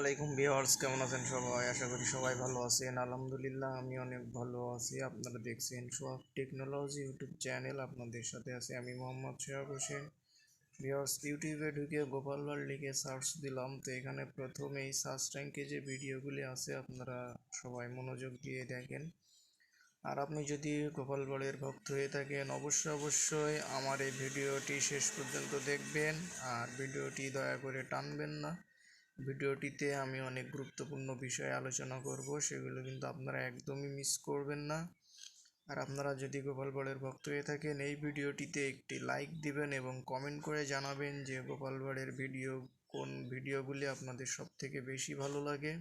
আলাইকুম ভিউয়ার্স, কেমন আছেন সবাই? আশা করি সবাই ভালো আছেন। আলহামদুলিল্লাহ, আমি অনেক ভালো আছি। আপনারা দেখছেন সোহাগ টেকনোলজি ইউটিউব চ্যানেল। আপনাদের সাথে আছে আমি মোহাম্মদ সোহাগ হোসেন। ভিউয়ার্স, ইউটিউবে ঢুকে গোপালবার লিখে সার্চ দিলাম। তো এখানে প্রথমেই সার্চ র্যাঙ্কে যে ভিডিওগুলি আছে, আপনারা সবাই মনোযোগ দিয়ে দেখেন। আর আপনি যদি গোপালবাড়ির ভক্ত হয়ে থাকেন, অবশ্যই অবশ্যই আমার এই ভিডিওটি শেষ পর্যন্ত দেখবেন। আর ভিডিওটি দয়া করে টানবেন না। ভিডিওটিতে আমি অনেক গুরুত্বপূর্ণ বিষয়ে আলোচনা করব, সেগুলো কিন্তু আপনারা একদমই মিস করবেন না। আর আপনারা যদি গোপালবাড়ের ভক্ত হয়ে থাকেন, এই ভিডিওটিতে একটি লাইক দিবেন এবং কমেন্ট করে জানাবেন যে গোপালবাড়ের ভিডিও কোন ভিডিওগুলি আপনাদের সব থেকে বেশি ভালো লাগে।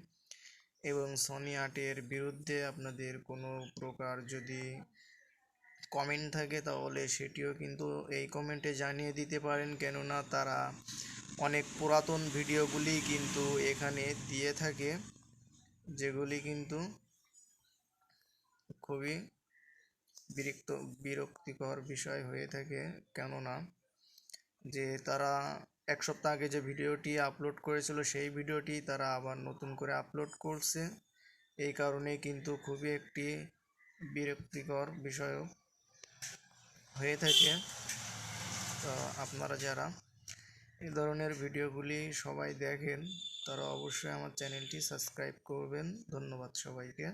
এবং সনি আর্টের বিরুদ্ধে আপনাদের কোনো প্রকার যদি কমেন্ট থাকে, তাহলে সেটিও কিন্তু এই কমেন্টে জানিয়ে দিতে পারেন। কেননা তারা অনেক পুরাতন ভিডিওগুলি কিন্তু এখানে দিয়ে থাকে, যেগুলি কিন্তু খুবই বিরক্ত, বিরক্তিকর বিষয় হয়ে থাকে। কেননা যে তারা এক সপ্তাহ আগে যে ভিডিওটি আপলোড করেছিল, সেই ভিডিওটি তারা আবার নতুন করে আপলোড করছে। এই কারণে কিন্তু খুবই একটি বিরক্তিকর বিষয় হয়ে থাকে। তো আপনারা যারা এই ধরনের ভিডিওগুলি সবাই দেখেন তারা অবশ্যই আমার চ্যানেলটি সাবস্ক্রাইব করবেন। ধন্যবাদ সবাইকে।